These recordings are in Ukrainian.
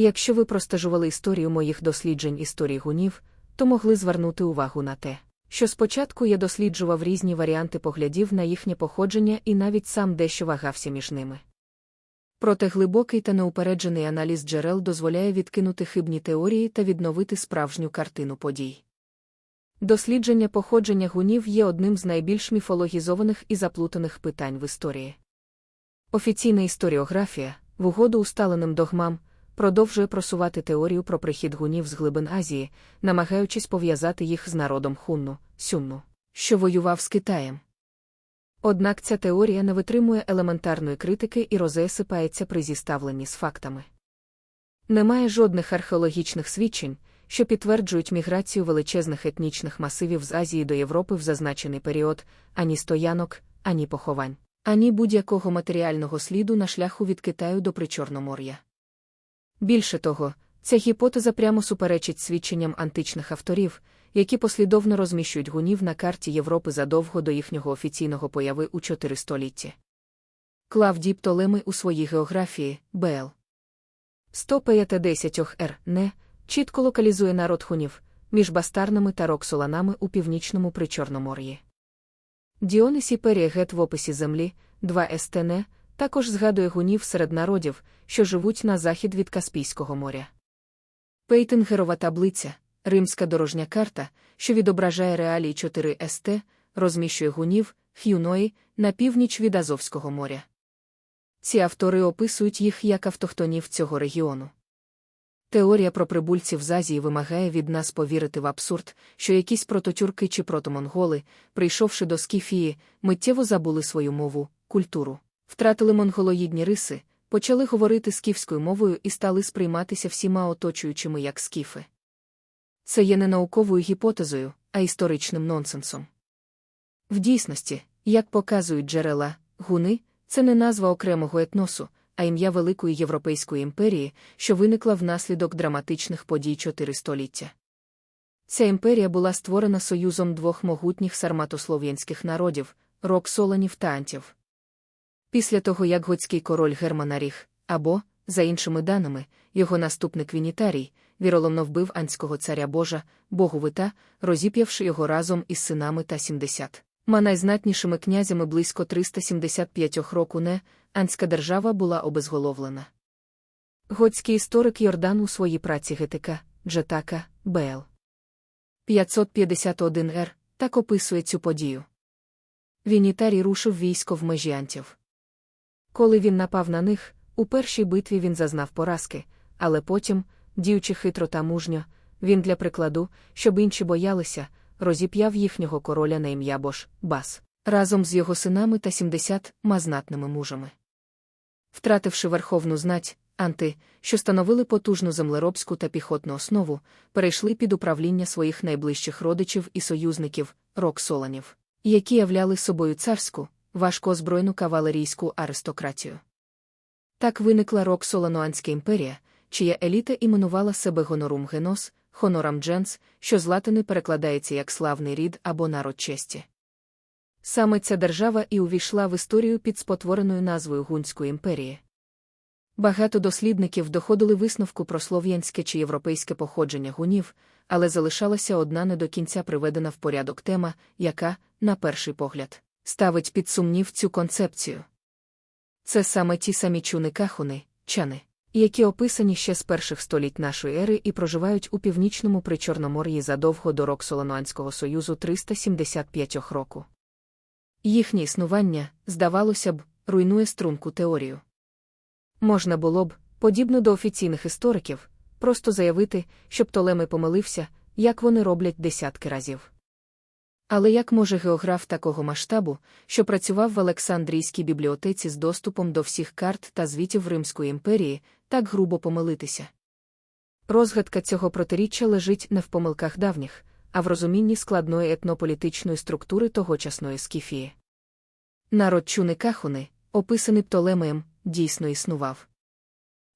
якщо ви простежували історію моїх досліджень історії гунів, то могли звернути увагу на те, що спочатку я досліджував різні варіанти поглядів на їхнє походження і навіть сам дещо вагався між ними. Проте глибокий та неупереджений аналіз джерел дозволяє відкинути хибні теорії та відновити справжню картину подій. Дослідження походження гунів є одним з найбільш міфологізованих і заплутаних питань в історії. Офіційна історіографія, в угоду усталеним догмам, продовжує просувати теорію про прихід гунів з глибин Азії, намагаючись пов'язати їх з народом хунну, сюнну, що воював з Китаєм. Однак ця теорія не витримує елементарної критики і розесипається при зіставленні з фактами. Немає жодних археологічних свідчень, що підтверджують міграцію величезних етнічних масивів з Азії до Європи в зазначений період, ані стоянок, ані поховань, ані будь-якого матеріального сліду на шляху від Китаю до Причорномор'я. Більше того, ця гіпотеза прямо суперечить свідченням античних авторів, які послідовно розміщують гунів на карті Європи задовго до їхнього офіційного появи у 4 столітті. Клавдій Птолемий у своїй географії БЛ 150 р. не чітко локалізує народ хунів між бастарнами та роксоланами у північному Причорномор'ї. Діонисі Періегет в описі землі 2 СТН також згадує гунів серед народів, що живуть на захід від Каспійського моря. Пейтингерова таблиця, римська дорожня карта, що відображає реалії 4 СТ, розміщує гунів, х'юної на північ від Азовського моря. Ці автори описують їх як автохтонів цього регіону. Теорія про прибульців з Азії вимагає від нас повірити в абсурд, що якісь прототюрки чи протомонголи, прийшовши до Скіфії, миттєво забули свою мову, культуру, втратили монголоїдні риси, почали говорити скіфською мовою і стали сприйматися всіма оточуючими як скіфи. Це є не науковою гіпотезою, а історичним нонсенсом. В дійсності, як показують джерела, гуни це не назва окремого етносу, а ім'я Великої Європейської імперії, що виникла внаслідок драматичних подій чотири століття. Ця імперія була створена союзом двох могутніх сарматослов'янських народів роксоланів та антів. Після того, як готський король Германаріх, або, за іншими даними, його наступник Вінітарій, віроломно вбив анського царя Божа, Боговита, розіп'явши його разом із синами та 70. Ма найзнатнішими князями близько 375 року не, анська держава була обезголовлена. Готський історик Йордан у своїй праці ГТК, Джетака, БЛ. 551 Р так описує цю подію. Вінітарій рушив військо в межі антів. Коли він напав на них, у першій битві він зазнав поразки, але потім, діючи хитро та мужньо, він для прикладу, щоб інші боялися, розіп'яв їхнього короля на ім'я Бош, Бас, разом з його синами та 70 мазнатними мужами. Втративши верховну знать, анти, що становили потужну землеробську та піхотну основу, перейшли під управління своїх найближчих родичів і союзників, роксоланів, які являли собою царську, важко озброєну кавалерійську аристократію. Так виникла Роксоланоанська імперія, чия еліта іменувала себе гонорум генос, хонорам дженс, що з латини перекладається як славний рід або народ честі. Саме ця держава і увійшла в історію під спотвореною назвою Гунської імперії. Багато дослідників доходили висновку про слов'янське чи європейське походження гунів, але залишалася одна не до кінця приведена в порядок тема, яка, на перший погляд, ставить під сумнів цю концепцію. Це саме ті самі чуни кахуни, чани, які описані ще з перших століть нашої ери і проживають у північному причорномор'ї задовго до Роксоланоанського союзу 375 року. Їхнє існування, здавалося б, руйнує струнку теорію. Можна було б, подібно до офіційних істориків, просто заявити, що Птолемей помилився, як вони роблять десятки разів. Але як може географ такого масштабу, що працював в Олександрійській бібліотеці з доступом до всіх карт та звітів Римської імперії, так грубо помилитися? Розгадка цього протиріччя лежить не в помилках давніх, а в розумінні складної етнополітичної структури тогочасної Скіфії. Народ чуни Кахуни, описаний Птолемеєм, дійсно існував.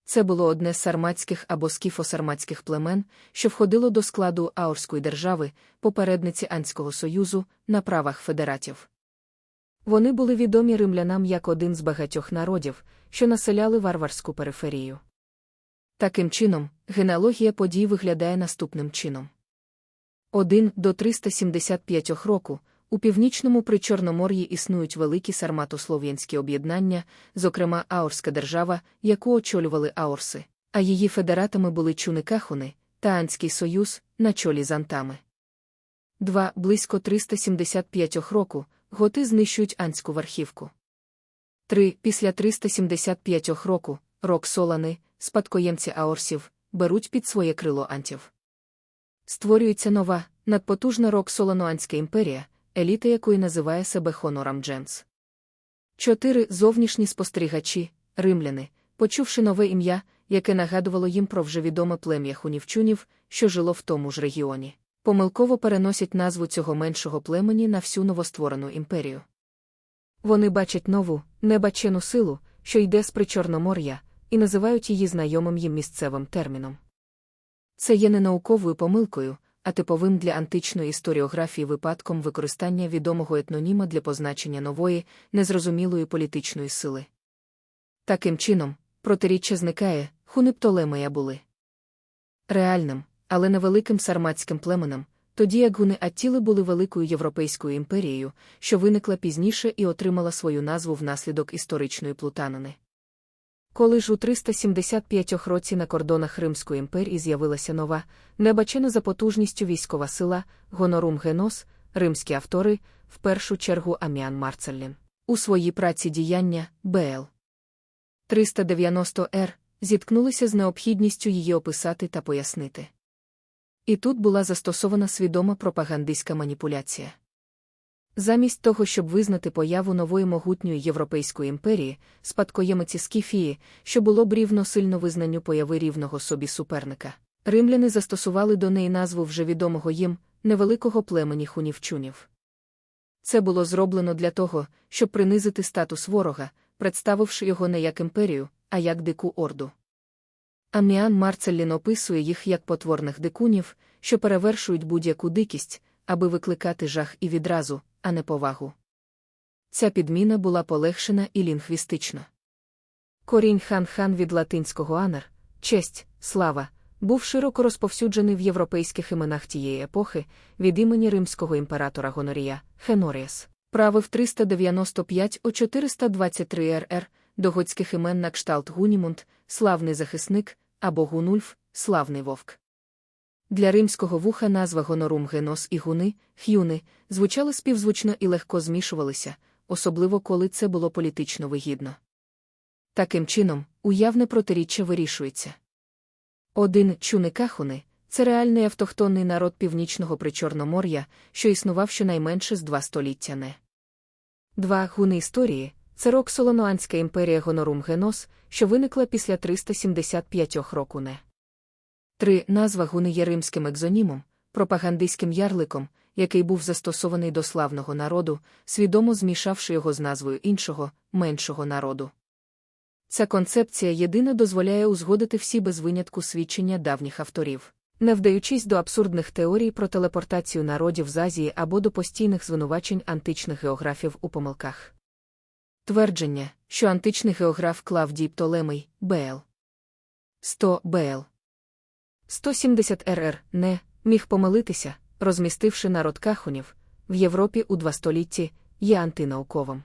Це було одне з сарматських або скіфосарматських племен, що входило до складу Аорської держави, попередниці Анського Союзу, на правах федератів. Вони були відомі римлянам як один з багатьох народів, що населяли варварську периферію. Таким чином, генеалогія подій виглядає наступним чином. 1 до 375 року у північному причорномор'ї існують великі сарматослов'янські об'єднання, зокрема Аорська держава, яку очолювали Аорси, а її федератами були Чуникахуни та Анський Союз на чолі з Антами. 2. Близько 375 року готи знищують Анську верхівку. 3. Після 375 року рок Солани, спадкоємці Аорсів, беруть під своє крило антів. Створюється нова, надпотужна рок Соланоанська імперія, еліта якої називає себе Хонорам Дженс. 4. Зовнішні спостерігачі, римляни, почувши нове ім'я, яке нагадувало їм про вже відоме плем'я хунівчунів, що жило в тому ж регіоні, помилково переносять назву цього меншого племені на всю новостворену імперію. Вони бачать нову, небачену силу, що йде з Причорномор'я, і називають її знайомим їм місцевим терміном. Це є не науковою помилкою, а типовим для античної історіографії випадком використання відомого етноніма для позначення нової, незрозумілої політичної сили. Таким чином, протиріччя зникає, хуни Птолемея були реальним, але невеликим сарматським племенем, тоді як гуни Аттіли були великою європейською імперією, що виникла пізніше і отримала свою назву внаслідок історичної плутанини. Коли ж у 375 році на кордонах Римської імперії з'явилася нова, небачена за потужністю військова сила, гонорум Генос, римські автори, в першу чергу Аміан Марцеллін, у своїй праці діяння БЛ. 390 р зіткнулися з необхідністю її описати та пояснити. І тут була застосована свідома пропагандистська маніпуляція. Замість того, щоб визнати появу нової могутньої європейської імперії, спадкоємиці Скіфії, що було б рівно сильно визнанню появи рівного собі суперника, римляни застосували до неї назву вже відомого їм невеликого племені хунівчунів. Це було зроблено для того, щоб принизити статус ворога, представивши його не як імперію, а як дику орду. Аміан Марцеллін описує їх як потворних дикунів, що перевершують будь-яку дикість, аби викликати жах і відразу, а не повагу. Ця підміна була полегшена і лінгвістична. Корінь хан-хан від латинського анер, честь, слава, був широко розповсюджений в європейських іменах тієї епохи від імені римського імператора Гонорія, Хеноріас, правив 395 о 423 РР, до готських імен на кшталт Гунімунд, славний захисник, або Гунульф, славний вовк. Для римського вуха назва гонорум генос і гуни, х'юни, звучали співзвучно і легко змішувалися, особливо коли це було політично вигідно. Таким чином, уявне протиріччя вирішується. Один чуникахуни це реальний автохтонний народ північного Причорномор'я, що існував щонайменше з два століття не. Два гуни історії це Роксолоноанська імперія гонорум генос, що виникла після 375 року не. 3. Назва гуни є римським екзонімом, пропагандистським ярликом, який був застосований до славного народу, свідомо змішавши його з назвою іншого, меншого народу. Ця концепція єдина дозволяє узгодити всі без винятку свідчення давніх авторів, не вдаючись до абсурдних теорій про телепортацію народів з Азії або до постійних звинувачень античних географів у помилках. Твердження, що античний географ Клавдій Птолемей, Б.Л. 100 Б.Л. 170 РР не міг помилитися, розмістивши народ кахунів в Європі у два столітті, є антинауковим.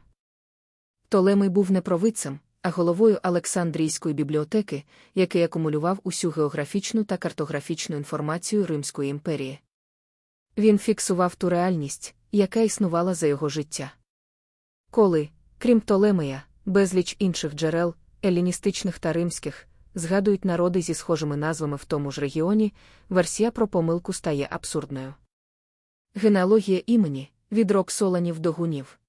Толемий був не провидцем, а головою Олександрійської бібліотеки, який акумулював усю географічну та картографічну інформацію Римської імперії. Він фіксував ту реальність, яка існувала за його життя. Коли, крім Толемея, безліч інших джерел, еліністичних та римських, згадують народи зі схожими назвами в тому ж регіоні, версія про помилку стає абсурдною. Генеалогія імені від Роксоланів до гунів.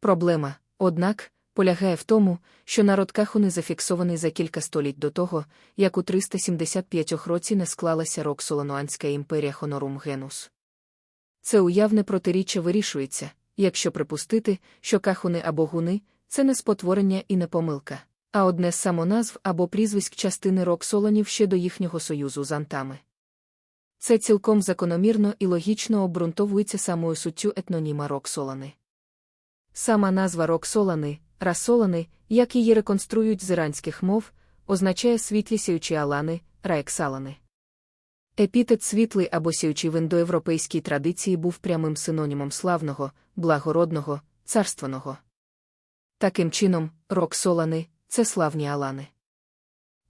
Проблема, однак, полягає в тому, що народ Кахуни зафіксований за кілька століть до того, як у 375 році не склалася Роксолануанська імперія Хонорум Генус. Це уявне протиріччя вирішується, якщо припустити, що кахуни або гуни це не спотворення і не помилка а одне з самоназв або прізвиськ частини Роксоланів ще до їхнього союзу з антами. Це цілком закономірно і логічно обґрунтовується самою суттю етноніма Роксолани. Сама назва Роксолани, расолани, як її реконструюють з іранських мов, означає світлі сіючі алани, раексалани. Епітет світлий або сіючий в індоєвропейській традиції був прямим синонімом славного, благородного, царственного. Таким чином, роксолани це славні алани.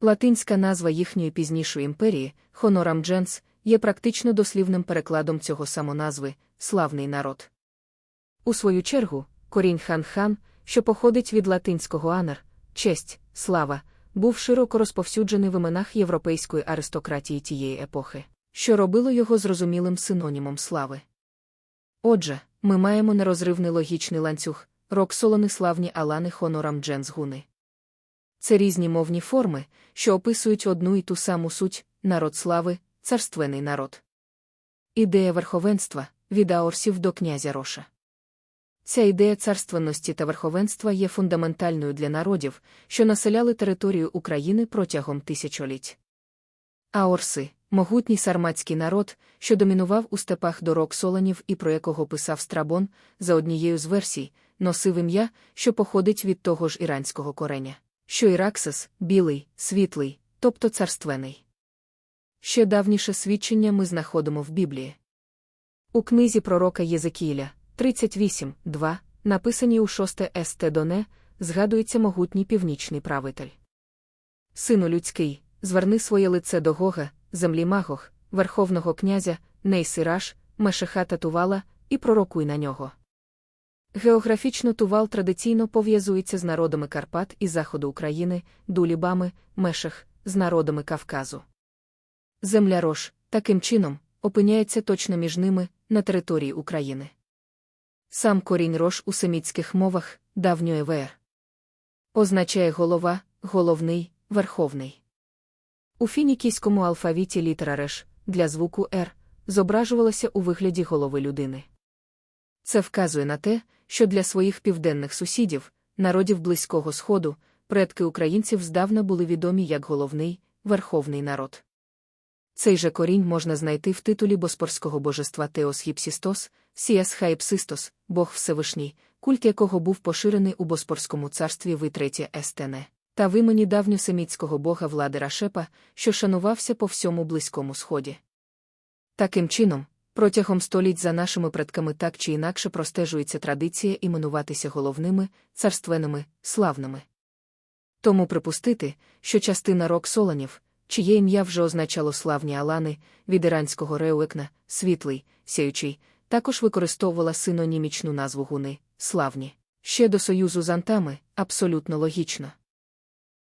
Латинська назва їхньої пізнішої імперії, Хонорам Дженс, є практично дослівним перекладом цього самоназви славний народ. У свою чергу, корінь хан-хан, що походить від латинського анер, честь, слава, був широко розповсюджений в іменах європейської аристократії тієї епохи, що робило його зрозумілим синонімом слави. Отже, ми маємо нерозривний логічний ланцюг, роксолони славні алани хонорам джензгуни. Це різні мовні форми, що описують одну і ту саму суть народ слави, царственний народ. Ідея верховенства від аорсів до князя Роша. Ця ідея царственності та верховенства є фундаментальною для народів, що населяли територію України протягом тисячоліть. Аорси могутній сарматський народ, що домінував у степах до Роксоланів і про якого писав Страбон, за однією з версій, носив ім'я, що походить від того ж іранського кореня, що Іраксис білий, світлий, тобто царственний. Ще давніше свідчення ми знаходимо в Біблії. У книзі пророка Єзекіля 38.2, написаній у 6 Ст. Доне, згадується могутній північний правитель. Сину людський, зверни своє лице до Гога, землі Магох, верховного князя, Нейсираш, Мешехата Тувала, і пророкуй на нього. Географічно Тувал традиційно пов'язується з народами Карпат і Заходу України, дулібами, Мешех, з народами Кавказу. Земля Рош, таким чином, опиняється точно між ними на території України. Сам корінь рош у семітських мовах давньої ВР. Означає голова, головний, верховний. У фінікійському алфавіті літера реш для звуку Р зображувалася у вигляді голови людини. Це вказує на те, що для своїх південних сусідів, народів Близького Сходу, предки українців здавна були відомі як головний, верховний народ. Цей же корінь можна знайти в титулі боспорського божества Теос Гіпсістос, Сіас Хаєпсистос, Бог Всевишній, культ якого був поширений у Боспорському царстві в Ітреті Естене, та в імені давньосемітського бога влади Рашепа, що шанувався по всьому Близькому Сході. Таким чином, протягом століть за нашими предками так чи інакше простежується традиція іменуватися головними, царственними, славними. Тому припустити, що частина рок солонів, чиє ім'я вже означало славні алани, від іранського реуекна, світлий, сяючий, також використовувала синонімічну назву гуни, славні. Ще до союзу з антами, абсолютно логічно.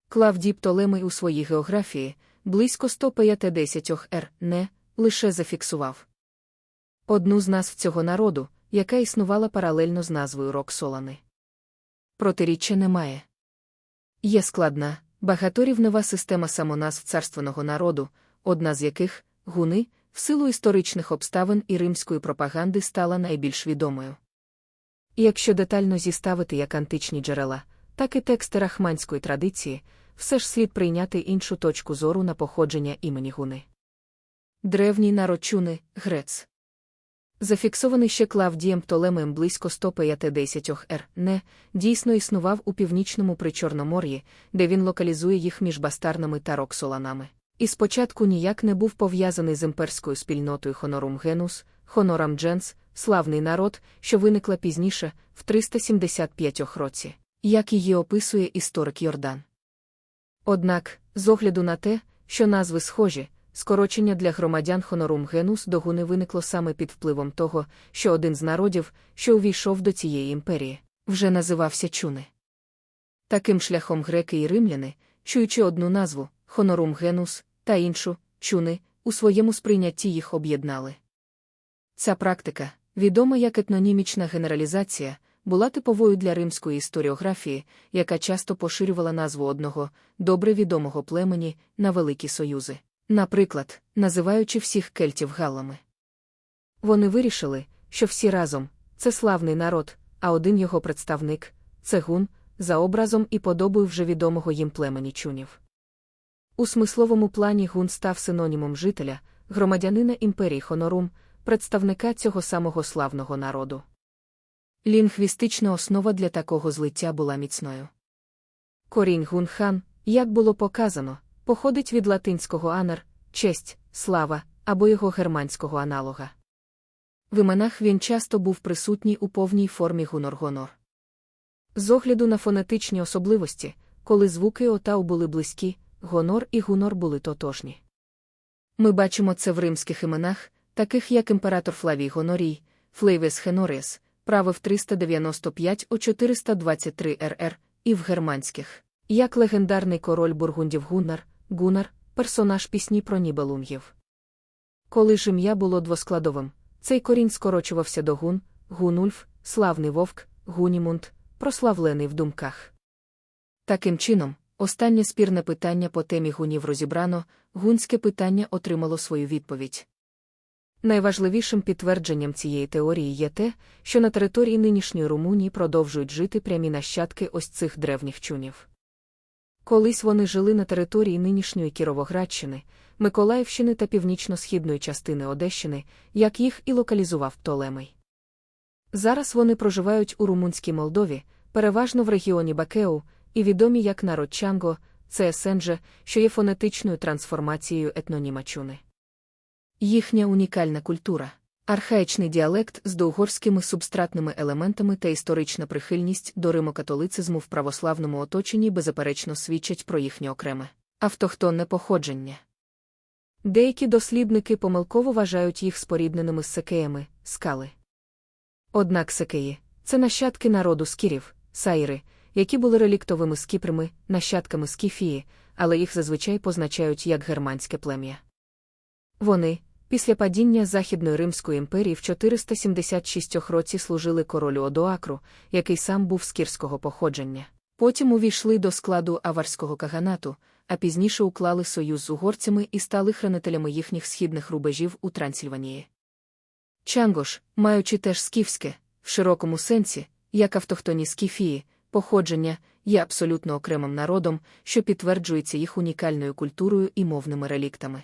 Клавдій Птолемий у своїй географії близько 150 р не лише зафіксував одну з назв цього народу, яка існувала паралельно з назвою Роксолани. Протиріччя немає. Є складна, багаторівнева система самоназв царственного народу, одна з яких гуни, в силу історичних обставин і римської пропаганди стала найбільш відомою. Якщо детально зіставити як античні джерела, так і тексти рахманської традиції, все ж слід прийняти іншу точку зору на походження імені гуни. Древній народ чуни, грец. Зафіксований ще Клавдієм Птолемеєм близько 150 р. не дійсно існував у північному Причорномор'ї, де він локалізує їх між бастарнами та роксоланами. І спочатку ніяк не був пов'язаний з імперською спільнотою Хонорум Генус, Хонорам Дженс, славний народ, що виникла пізніше, в 375 році, як її описує історик Йордан. Однак, з огляду на те, що назви схожі, скорочення для громадян Хонорум Генус до гуни виникло саме під впливом того, що один з народів, що увійшов до цієї імперії, вже називався Чуни. Таким шляхом греки і римляни, чуючи одну назву, Хонорум Генус, та іншу, чуни, у своєму сприйнятті їх об'єднали. Ця практика, відома як етнонімічна генералізація, була типовою для римської історіографії, яка часто поширювала назву одного, добре відомого племені на великі союзи, наприклад, називаючи всіх кельтів галами. Вони вирішили, що всі разом це славний народ, а один його представник це гун, за образом і подобою вже відомого їм племені чунів. У смисловому плані гун став синонімом жителя, громадянина імперії Хонорум, представника цього самого славного народу. Лінгвістична основа для такого злиття була міцною. Корінь гунхан, як було показано, походить від латинського анер, честь, слава або його германського аналога. В іменах він часто був присутній у повній формі гунор-гонор. З огляду на фонетичні особливості, коли звуки отау були близькі, гонор і гунор були тотожні. Ми бачимо це в римських іменах, таких як імператор Флавій Гонорій, Флейвес Хеноріс, правив 395 о 423 РР, і в германських, як легендарний король бургундів Гуннар, Гунар, персонаж пісні про нібелунгів. Коли ж ім'я було двоскладовим, цей корінь скорочувався до гун, гунульф, славний вовк, гунімунд, прославлений в думках. Таким чином, останнє спірне питання по темі гунів розібрано, гунське питання отримало свою відповідь. Найважливішим підтвердженням цієї теорії є те, що на території нинішньої Румунії продовжують жити прямі нащадки ось цих древніх чунів. Колись вони жили на території нинішньої Кіровоградщини, Миколаївщини та північно-східної частини Одещини, як їх і локалізував Птолемей. Зараз вони проживають у Румунській Молдові, переважно в регіоні Бакеу, і відомі як народ Чанго, це есенже, що є фонетичною трансформацією етноніма чуни. Їхня унікальна культура, архаїчний діалект з доугорськими субстратними елементами та історична прихильність до римокатолицизму в православному оточенні беззаперечно свідчать про їхнє окреме автохтонне походження. Деякі дослідники помилково вважають їх спорідненими з секеями, скали. Однак секеї це нащадки народу скірів, сайри, які були реліктовими скіпрами, нащадками скіфії, але їх зазвичай позначають як германське плем'я. Вони, після падіння Західної Римської імперії в 476 році служили королю Одоакру, який сам був скірського походження. Потім увійшли до складу аварського каганату, а пізніше уклали союз з угорцями і стали хранителями їхніх східних рубежів у Трансильванії. Чангош, маючи теж скіфське, в широкому сенсі, як автохтоні скіфії, походження, є абсолютно окремим народом, що підтверджується їх унікальною культурою і мовними реліктами.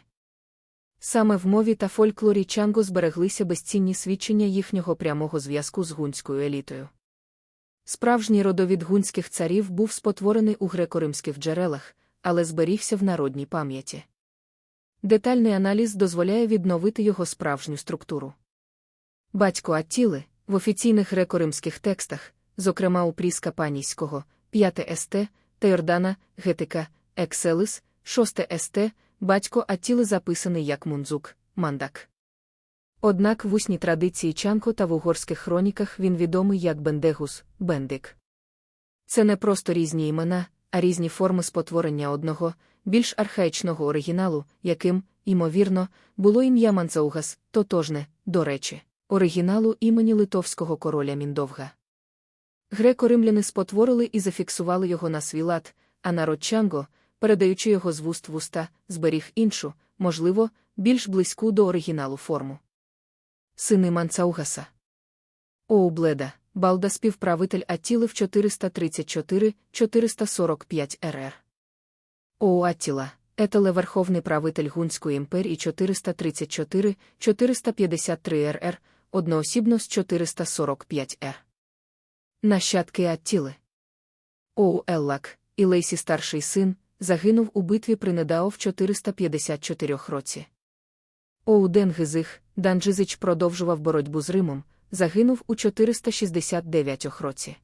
Саме в мові та фольклорі Чанго збереглися безцінні свідчення їхнього прямого зв'язку з гунською елітою. Справжній родовід гунських царів був спотворений у греко-римських джерелах, але зберігся в народній пам'яті. Детальний аналіз дозволяє відновити його справжню структуру. Батько Аттіли в офіційних греко-римських текстах, зокрема у Пріска Панійського, 5 ст та Гетика, Екселис, 6 ст, батько Аттіли записаний як Мунзук, Мандак. Однак в усній традиції Чанко та в угорських хроніках він відомий як Бендегус, Бендик. Це не просто різні імена, а різні форми спотворення одного, більш архаїчного оригіналу, яким, ймовірно, було ім'я Манцаугас, тотожне, до речі, оригіналу імені литовського короля Міндовга. Греко-римляни спотворили і зафіксували його на свій лад, а народ Чанго, передаючи його з вуст в уста, зберіг іншу, можливо, більш близьку до оригіналу форму. Сини Манцаугаса. Оубледа, Балда співправитель Аттіли в 434-445 РР. Оу Аттіла, Етеле верховний правитель Гунської імперії 434-453 РР, одноосібно з 445 Р. Нащадки Аттіли. Оу Еллак, Ілейсі старший син, загинув у битві при Недао в 454 році. Оу Денгизих, Данджизич продовжував боротьбу з Римом, загинув у 469 році.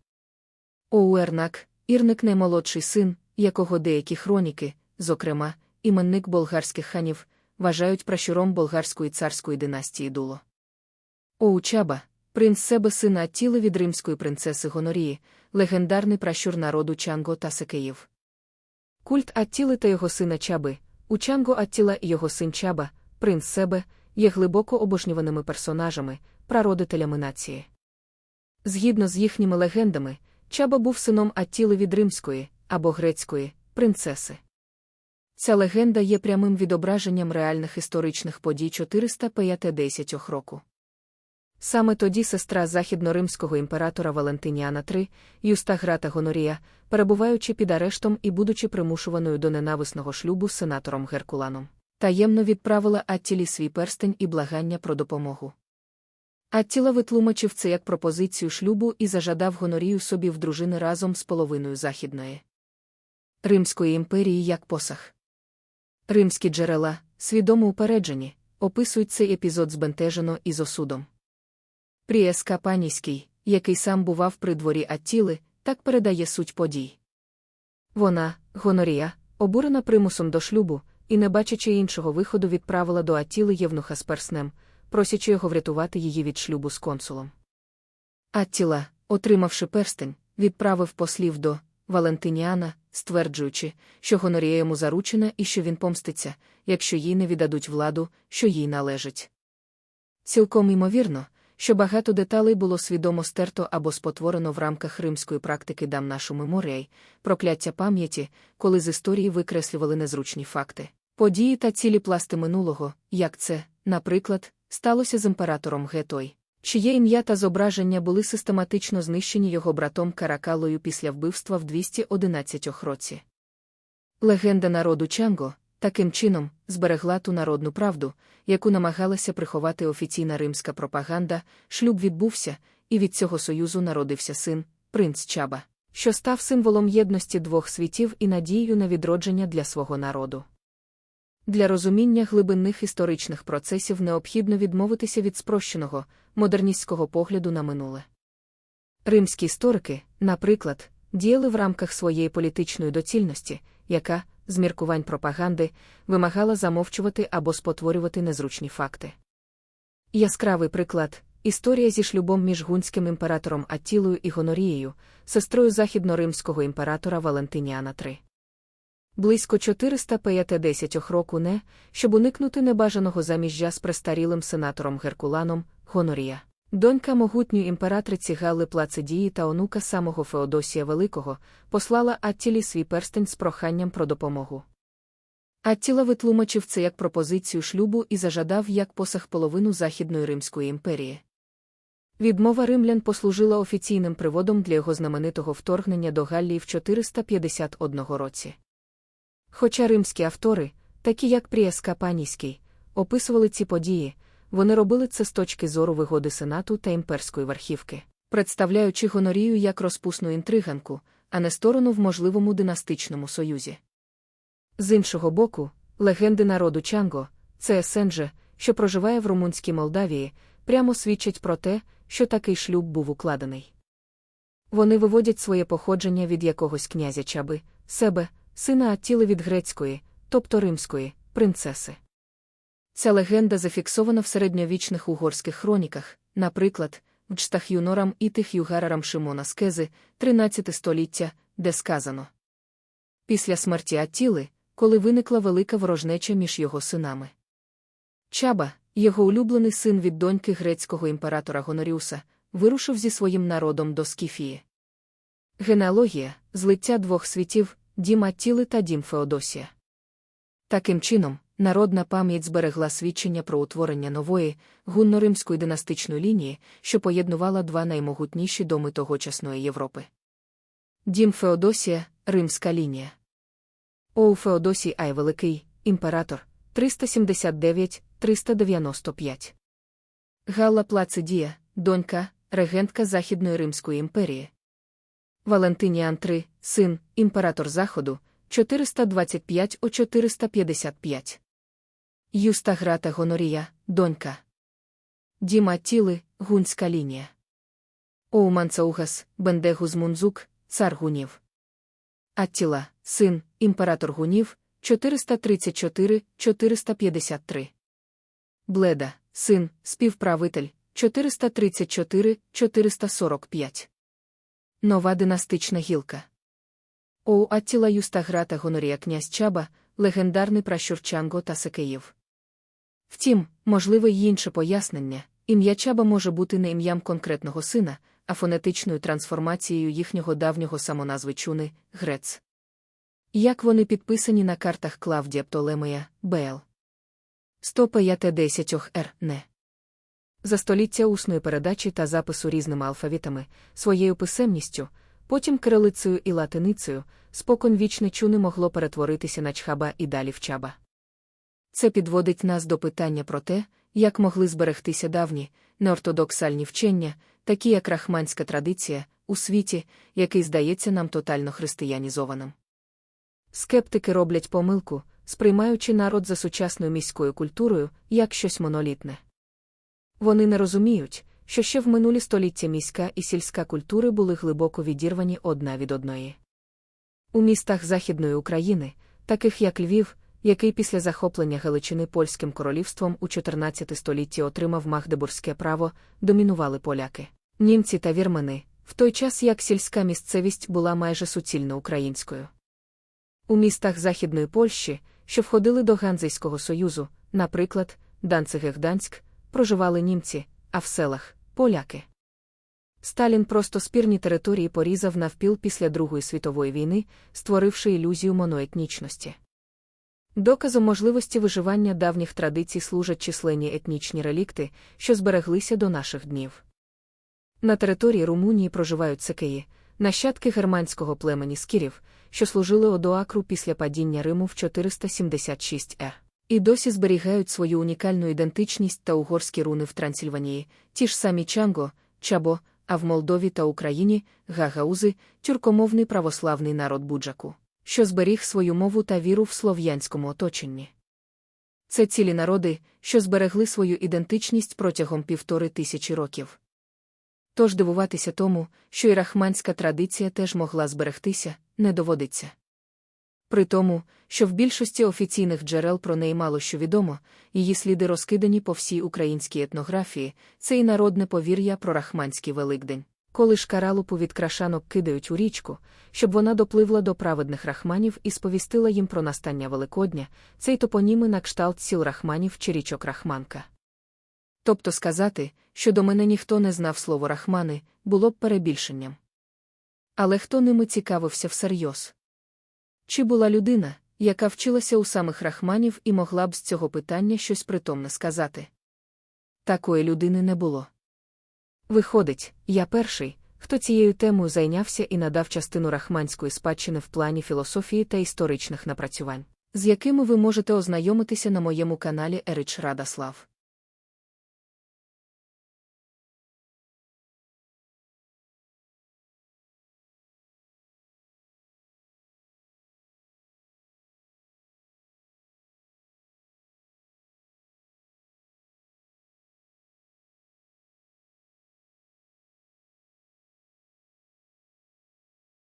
Оу Ернак, Ірник наймолодший син, якого деякі хроніки, зокрема, іменник болгарських ханів, вважають пращуром болгарської царської династії Дуло. Оу Чаба, принц себе сина Аттіли від римської принцеси Гонорії, легендарний пращур народу Чанго та Секеїв. Культ Аттіли та його сина Чаби, у Чанго Аттіла і його син Чаба, принц себе, є глибоко обожнюваними персонажами, прародителями нації. Згідно з їхніми легендами, Чаба був сином Аттіли від римської або грецької принцеси. Ця легенда є прямим відображенням реальних історичних подій 450 року. Саме тоді сестра західноримського імператора Валентиніана III, Юстаграта Гонорія, перебуваючи під арештом і будучи примушуваною до ненависного шлюбу з сенатором Геркуланом, таємно відправила Аттілі свій перстень і благання про допомогу. Аттіла витлумачив це як пропозицію шлюбу і зажадав Гонорію собі в дружини разом з половиною західної. Римської імперії як посах. Римські джерела, свідомо упереджені, описують цей епізод збентежено і з осудом. Пріес Капанійський, який сам бував при дворі Аттіли, так передає суть подій. Вона, Гонорія, обурена примусом до шлюбу, і, не бачачи іншого виходу, відправила до Аттіли Євнуха з перснем, просячи його врятувати її від шлюбу з консулом. Аттіла, отримавши перстень, відправив послів до Валентиніана, стверджуючи, що Гонорія йому заручена і що він помститься, якщо їй не віддадуть владу, що їй належить. Цілком ймовірно, що багато деталей було свідомо стерто або спотворено в рамках римської практики дам нашу меморіей, прокляття пам'яті, коли з історії викреслювали незручні факти, події та цілі пласти минулого, як це, наприклад, сталося з імператором Гетой, чиє ім'я та зображення були систематично знищені його братом Каракалою після вбивства в 211 році. Легенда народу Чанго, таким чином, зберегла ту народну правду, яку намагалася приховати офіційна римська пропаганда, шлюб відбувся, і від цього союзу народився син, принц Чаба, що став символом єдності двох світів і надією на відродження для свого народу. Для розуміння глибинних історичних процесів необхідно відмовитися від спрощеного, модерністського погляду на минуле. Римські історики, наприклад, діяли в рамках своєї політичної доцільності, яка, з міркувань пропаганди, вимагала замовчувати або спотворювати незручні факти. Яскравий приклад історія зі шлюбом між гунським імператором Аттілою і Гонорією, сестрою західноримського імператора Валентиніана III. Близько 450 року не, щоб уникнути небажаного заміжжя з престарілим сенатором Геркуланом, Гонорія. Донька могутньої імператриці Галли Плацидії та онука самого Феодосія Великого послала Аттілі свій перстень з проханням про допомогу. Аттіла витлумачив це як пропозицію шлюбу і зажадав як посах половину Західної Римської імперії. Відмова римлян послужила офіційним приводом для його знаменитого вторгнення до Галлії в 451 році. Хоча римські автори, такі як Пріес Капанійський, описували ці події, вони робили це з точки зору вигоди Сенату та імперської верхівки, представляючи гонорію як розпусну інтриганку, а не сторону в можливому династичному союзі. З іншого боку, легенди народу Чанго, це Есенже, що проживає в румунській Молдавії, прямо свідчать про те, що такий шлюб був укладений. Вони виводять своє походження від якогось князя чаби, себе, сина Аттіли від грецької, тобто римської, принцеси. Ця легенда зафіксована в середньовічних угорських хроніках, наприклад, в Чтах'юнорам і Тих'югарарам Шимона Скези, 13 століття, де сказано. Після смерті Аттіли, коли виникла велика ворожнеча між його синами. Чаба, його улюблений син від доньки грецького імператора Гоноріуса, вирушив зі своїм народом до Скіфії. Генеалогія злиття двох світів, дім Аттіли та дім Феодосія. Таким чином, народна пам'ять зберегла свідчення про утворення нової, гунно-римської династичної лінії, що поєднувала два наймогутніші доми тогочасної Європи. Дім Феодосія, Римська лінія. Оу Феодосій Ай Великий, імператор 379-395. Галла Плацидія, донька, регентка Західної Римської імперії. Валентиніан III, син, імператор Заходу 425 о 455. Юста Грата Гонорія, донька. Діма Тіли, гунська лінія. Оуманцаугас, Бендегуз Мунзук, цар гунів. Аттіла, син, імператор гунів 434 453. Бледа, син, співправитель 434 445. Нова династична гілка. Оу Аттіла Юстаграта Гонорія князь Чаба, легендарний пращур Чанго та Секеїв. Втім, можливе й інше пояснення ім'я Чаба може бути не ім'ям конкретного сина, а фонетичною трансформацією їхнього давнього самоназви чуни грец. Як вони підписані на картах Клавдія Птолемея, Бел. 105 р не. За століття усної передачі та запису різними алфавітами, своєю писемністю, потім кирилицею і латиницею, спокон вічне чуни могло перетворитися на чхаба і далі в чаба. Це підводить нас до питання про те, як могли зберегтися давні, неортодоксальні вчення, такі як рахманська традиція, у світі, який здається нам тотально християнізованим. Скептики роблять помилку, сприймаючи народ за сучасною міською культурою як щось монолітне. Вони не розуміють, що ще в минулі століття міська і сільська культури були глибоко відірвані одна від одної. У містах Західної України, таких як Львів, який після захоплення Галичини польським королівством у 14 столітті отримав магдебурзьке право, домінували поляки, німці та вірмени, в той час як сільська місцевість була майже суцільно українською. У містах Західної Польщі, що входили до Ганзейського союзу, наприклад, Данциге-Гданськ, проживали німці, а в селах поляки. Сталін просто спірні території порізав навпіл після Другої світової війни, створивши ілюзію моноетнічності. Доказом можливості виживання давніх традицій служать численні етнічні релікти, що збереглися до наших днів. На території Румунії проживають секеї, нащадки германського племені скірів, що служили Одоакру після падіння Риму в 476 е. І досі зберігають свою унікальну ідентичність та угорські руни в Трансильванії, ті ж самі Чанго, Чабо, а в Молдові та Україні гагаузи, тюркомовний православний народ Буджаку, що зберіг свою мову та віру в слов'янському оточенні. Це цілі народи, що зберегли свою ідентичність протягом півтори тисячі років. Тож дивуватися тому, що і рахманська традиція теж могла зберегтися, не доводиться. При тому, що в більшості офіційних джерел про неї мало що відомо, її сліди розкидані по всій українській етнографії, це і народне повір'я про Рахманський Великдень. Коли ж каралупу від крашанок кидають у річку, щоб вона допливла до праведних рахманів і сповістила їм про настання Великодня, цей топоніми на кшталт сіл рахманів чи річок Рахманка. Тобто сказати, що до мене ніхто не знав слово рахмани, було б перебільшенням. Але хто ними цікавився всерйоз? Чи була людина, яка вчилася у самих рахманів і могла б з цього питання щось притомне сказати? Такої людини не було. Виходить, я перший, хто цією темою зайнявся і надав частину рахманської спадщини в плані філософії та історичних напрацювань, з якими ви можете ознайомитися на моєму каналі Ерич Радаслав.